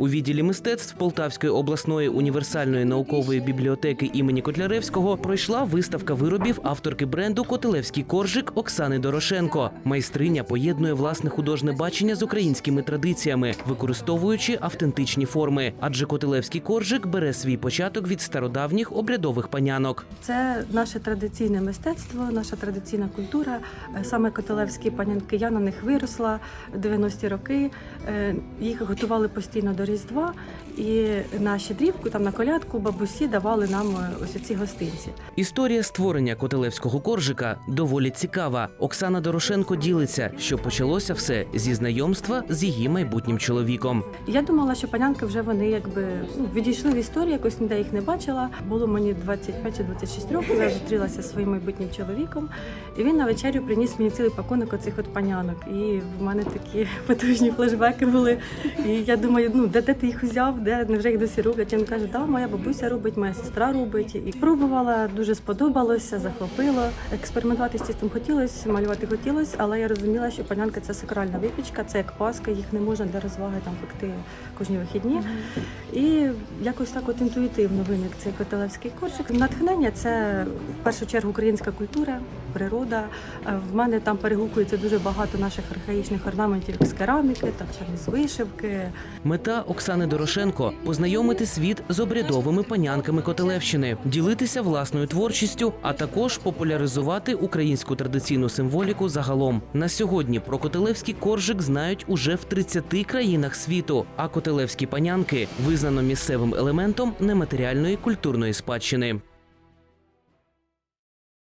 У відділі мистецтв Полтавської обласної універсальної наукової бібліотеки імені Котляревського пройшла виставка виробів авторки бренду Котелевський коржик Оксани Дорошенко. Майстриня поєднує власне художне бачення з українськими традиціями, використовуючи автентичні форми. Адже Котелевський коржик бере свій початок від стародавніх обрядових панянок. Це наше традиційне мистецтво, наша традиційна культура. Е, Саме котелевські панянки. Я на них виросла 90-ті роки. Е, Їх готували постійно до Різдва, і на щедрівку, там на колядку, бабусі давали нам е, ось ці гостинці. Історія створення котелевського коржика доволі цікава. Оксана Дорошенко ділиться, що почалося все зі знайомства з її майбутнім чоловіком. Я думала, що панянки вже вони якби ну, відійшли в історію, якось ніде їх не бачила. Було мені 25 чи 26 років. Я зустрілася зі своїм майбутнім чоловіком, і він на вечерю приніс мені цілий пакунок оцих от панянок. І в мене такі потужні флешбеки були. І я думаю, ну де, де ти їх взяв? Де невже їх досі роблять? Він каже, да, моя бабуся робить, моя сестра робить. І пробувала, дуже сподобалося, захопило. Експериментувати з тістом хотілося, малювати хотілося, але я розуміла, що панянка це сакральна випічка, це як паска, їх не можна для розваги там пекти кожні вихідні. І якось так от інтуїтивно виник цей котелевський коржик. Натхнення це в першу чергу українська культура, природа. Е, В мене там перегукується дуже багато наших архаїчних орнаментів з кераміки, та з вишивки. Мета Оксани Дорошенко познайомити світ з обрядовими панянками Котелевщини, ділитися власною творчістю, а також популяризувати українську традиційну символіку загалом. На сьогодні про Котелевський коржик знають уже в 30 країнах світу. А котелевські панянки визнано місцевим елементом нематеріальної культурної спадщини.